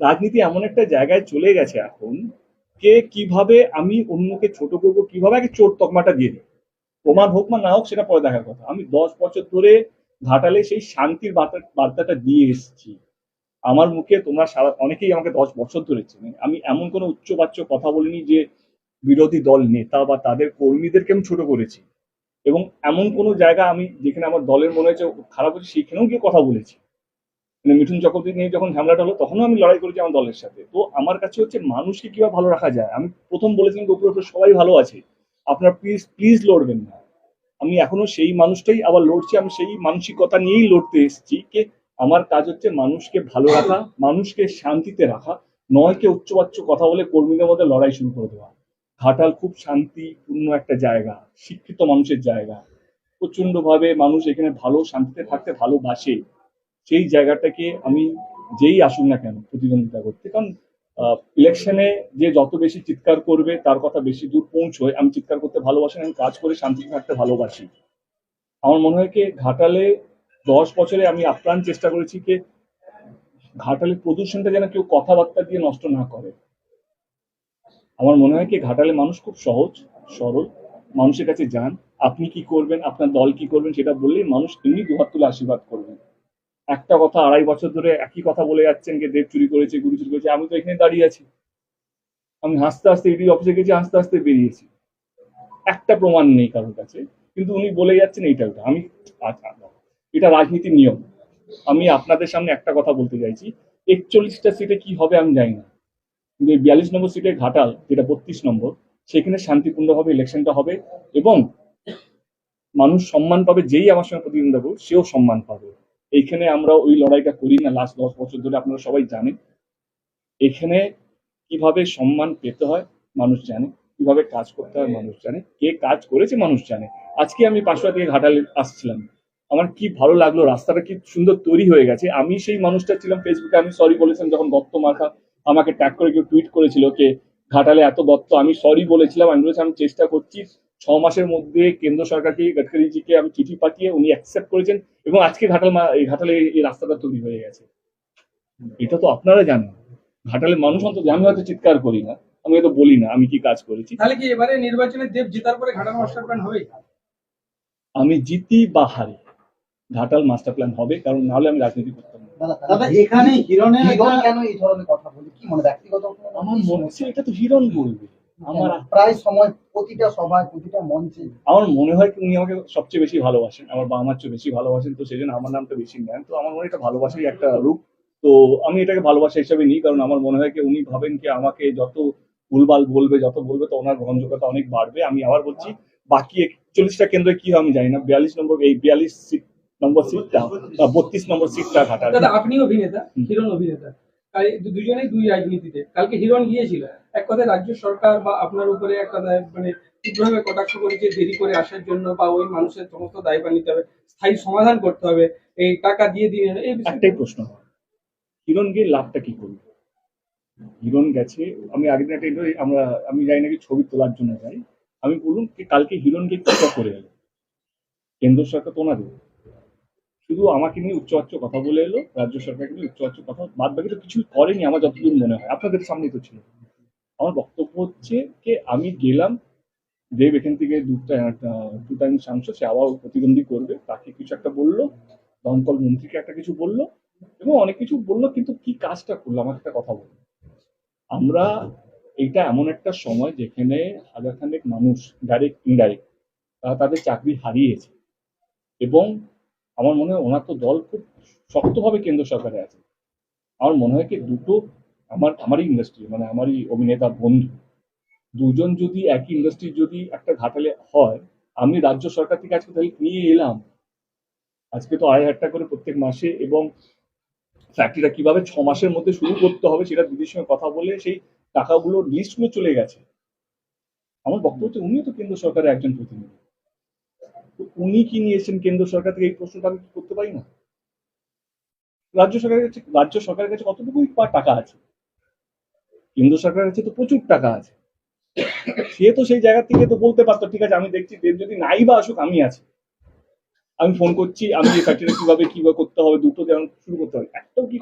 রাজনীতি এমন একটা জায়গায় চলে গেছে এখন, কে কীভাবে আমি অন্যকে ছোট করব, কীভাবে আগে চোর তকমাটা দিয়ে দিই প্রমাণ হোক বা না হোক, সেটা পরে দেখার কথা। আমি দশ বছর ধরে ঘাটালে সেই শান্তির বার্তাটা দিয়ে এসেছি। আমার মুখে তোমরা সারা, অনেকেই আমাকে দশ বছর ধরে চেনে। আমি এমন কোনো উচ্চবাচ্য কথা বলিনি যে বিরোধী দল, নেতা বা তাদের কর্মীদেরকে আমি ছোট করেছি। এবং এমন কোনো জায়গা আমি যেখানে আমার দলের মনে হয়েছে খারাপ হচ্ছে সেখানেও গিয়ে কথা বলেছি। মানে মিঠুন চক্রবর্তী নিয়ে যখন ঝামেলাটা হলো, তখনও আমি লড়াই করেছি আমার দলের সাথে। তো আমার কাছে হচ্ছে মানুষকে কীভাবে ভালো রাখা যায়? আমি প্রথম বলেছিলাম উপরে সবাই ভালো আছে। আপনার প্লিজ প্লিজ লড়বেন না। আমি এখনও সেই মানুষটাই আবার লড়ছি, আমি সেই মানসিকতা নিয়েই লড়তে এসেছি যে আমার কাজ হচ্ছে মানুষকে ভালো রাখা, মানুষকে শান্তিতে রাখা, নয় কে উচ্চবাচ্য কথা বলে কর্মীদের মধ্যে লড়াই শুরু করে দেওয়া। ঘাটাল খুব শান্তিপূর্ণ একটা জায়গা, শিক্ষিত মানুষের জায়গা। প্রচণ্ড ভাবে মানুষ এখানে ভালো, শান্তিতে থাকতে ভালোবাসে। সেই জায়গাটাকে আমি যেই আসুন না কেন প্রতিদ্বন্দ্বিতা করতে। কারণ ইলেকশনে যে যত বেশি চিৎকার করবে তার কথা বেশি দূর পৌঁছয় আমি চিৎকার করতে ভালোবাসি না, আমি কাজ করে শান্তিতে থাকতে ভালোবাসি। আমার মনে হয় কি ঘাটালে দশ বছরে আমি আপ্রাণ চেষ্টা করেছি কি ঘাটালে প্রদূষণটা যেন কেউ কথাবার্তা দিয়ে নষ্ট না করে। আমার মনে হয় কি ঘাটালে মানুষ খুব সহজ সরল মানুষের কাছে যান আপনি কি করবেন আপনার দল কি করবেন সেটা বললেই মানুষ এমনি দুহাত তুলে আশীর্বাদ করবেন। একটা কথা আড়াই বছর ধরে একই কথা বলে যাচ্ছেন যে দেব চুরি করেছে গুরু চুরি করেছে আমি তো এখানে দাঁড়িয়ে আছি। আমি হাসতে হাসতে ইডি অফিসে গেছি হাসতে হাসতে বেরিয়েছি। একটা প্রমাণ নেই কারোর কাছে কিন্তু উনি বলে যাচ্ছেন এইটা ওটা। আমি আচ্ছা, এটা রাজনীতির নিয়ম। আমি আপনাদের সামনে একটা কথা বলতে চাইছি একচল্লিশটা সিটে কি হবে আমি জানি না। কিন্তু এই বিয়াল্লিশ নম্বর সিটে ঘাটাল যেটা বত্রিশ নম্বর সেখানে শান্তিপূর্ণভাবে ইলেকশনটা হবে এবং মানুষ সম্মান পাবে যেই আমার সঙ্গে প্রতিদ্বন্দ্বিতা করবে সেও সম্মান পাবে। এইখানে আমরা ওই লড়াইটা করি না লাস্ট দশ বছর ধরে আপনারা সবাই জানেন। এখানে কীভাবে সম্মান পেতে হয় মানুষ জানে, কীভাবে কাজ করতে হয় মানুষ জানে, কে কাজ করেছে মানুষ জানে। আজকে আমি পাঁচশো থেকে ঘাটালে আসছিলাম। আমার কি ভালো লাগল, রাস্তাটা কি সুন্দর তৈরি হয়ে গেছে। আমি সেই মানুষটা ছিলাম ফেসবুকে আমি সরি বলেছিলাম যখন দত্ত মাথা আমাকে ট্যাগ করে কেউ টুইট করেছিল, কে ঘাটালে এত দত্ত? আমি সরি বলেছিলাম। আমি বলেছি, আমি চেষ্টা করছি ছ মাসের মধ্যে কেন্দ্র সরকারকে গডকারিজিকে আমি চিঠি পাঠিয়ে উনি অ্যাকসেপ্ট করেছেন এবং আজকে ঘাটাল এই ঘাটালে এই- রাস্তাটা তৈরি হয়ে গেছে। এটা তো আপনারা জানেন। ঘাটালের মানুষ অন্তত আমি হয়তো চিৎকার করি না। আমি হয়তো বলি না আমি কি কাজ করেছি। তাহলে কি এবারে নির্বাচনে দেব জেতার পরে ঘাটাল মাস্টার প্ল্যান হবে আমি জিতি বা হারি। ঘাটাল মাস্টার প্ল্যান হবে কারণ নাহলে আমি রাজনীতি করতাম না। দাদা এখানে হিরণের কেন এই ধরনের কথা বলি? কি মনে ব্যক্তিগত আমার মনে হচ্ছে এটা তো হিরণ বলবে। আমার প্রায় সময় প্রতিটা সভায় প্রতিটা মঞ্চে। আমার মনে হয় কি উনি আমাকে সবচেয়ে বেশি ভালোবাসেন। আমার বাবা মার চেয়ে বেশি ভালোবাসেন তো সেই জন্য আমার নামটা বেশি নেন। তো আমার মনে এটা একটা রূপ। তো আমি এটাকে ভালোবাসা হিসাবে নিই কারণ আমার মনে হয় কি উনি ভাবেন কি আমাকে যত ভুলভাল বলবে যত বলবে তো ওনার গ্রহণযোগ্যতা অনেক বাড়বে। আমি আবার বলছি বাকি একচল্লিশটা কেন্দ্রে কি হয় আমি জানি না। বিয়াল্লিশ নম্বর এই বিয়াল্লিশ সিট নম্বর সিটটা বা বত্রিশ নম্বর সিটটা দাদা আপনি অভিনেতা হিরণ অভিনেতা। তাই দুজনেই দুই রাজনীতিতে। কালকে হিরণ গিয়েছিল। এক কথায় রাজ্য সরকার বা আপনার উপরে এক কথায় মানে তীব্রভাবে কটাক্ষ করেছে দেরি করে আসার জন্য বা ওই মানুষের সমস্ত দায়ভার নিতে হবে, স্থায়ী সমাধান করতে হবে, এই টাকা দিয়ে দিন। এই একটাই প্রশ্ন। হিরণ গিয়ে লাভটা কি করবে? হিরণ গেছে, আমি আগের দিন একটা আমরা আমি যাই নাকি ছবি তোলার জন্য যাই। আমি বলুন কালকে হিরণ গিয়ে কি করে এলো? কেন্দ্র সরকার তো ওনাদের। শুধু আমাকে নিয়ে উচ্চবাচ্য কথা বলে এলো, রাজ্য সরকারকে নিয়ে উচ্চবাচ্য কথা বাদ বাকি তো কিছুই করেনি আমার যতদূর মনে হয়। আপনাদের সামনেই তো ছিল। আমার বক্তব্য হচ্ছে যে আমি গেলাম, দেব এখান থেকে দুটা টু টাইম সাংসদ, সে আবার প্রতিদ্বন্দ্বী করবে, তাকে কিছু একটা বলল, দমকল মন্ত্রীকে একটা কিছু বলল, এবং অনেক কিছু বলল, কিন্তু কি কাজটা করল, আমাকে একটা কথা বলল আমরা এটা এমন একটা সময় যেখানে হাজার খানেক মানুষ ডাইরেক্ট ইনডাইরেক্ট তারা তাদের চাকরি হারিয়েছে, এবং আমার মনে হয় ওনার তো দল খুব শক্তভাবে কেন্দ্র সরকারে আছে। আমার মনে হয় কি দুটো আমার, আমারই ইন্ডাস্ট্রি মানে আমারই অভিনেতা বন্ধু। দুজন যদি একই ইন্ডাস্ট্রি যদি একটা ঘাটালে হয়, আমি রাজ্য সরকার থেকে আজকে তাহলে নিয়ে এলাম। আজকে তো আড়াই হাজার করে প্রত্যেক মাসে এবং ফ্যাক্টরিটা কীভাবে ছ মাসের মধ্যে শুরু করতে হবে সেটা দিদির সঙ্গে কথা বলে সেই টাকাগুলোর লিস্টগুলো চলে গেছে। আমার বক্তব্য হচ্ছে উনিও তো কেন্দ্র সরকারের একজন প্রতিনিধি। তো উনি কি নিয়েছেন? কেন্দ্র সরকার থেকে এই প্রশ্নটা আমি করতে পারি না? রাজ্য সরকারের কাছে, রাজ্য সরকারের কাছে কতটুকুই টাকা আছে? কেন্দ্র সরকারের কাছে তো প্রচুর টাকা আছে। সে তো সেই জায়গা থেকে তো বলতে পারতো, ঠিক আছে, আমি দেখছি, দেব যদি নাই বা আসুক, আমি আছি। আমি ফোন করছি, আমি এই ফ্যাক্টরি কীভাবে কীভাবে করতে হবে, দুটো যেমন শুরু করতে হবে। একটাও কি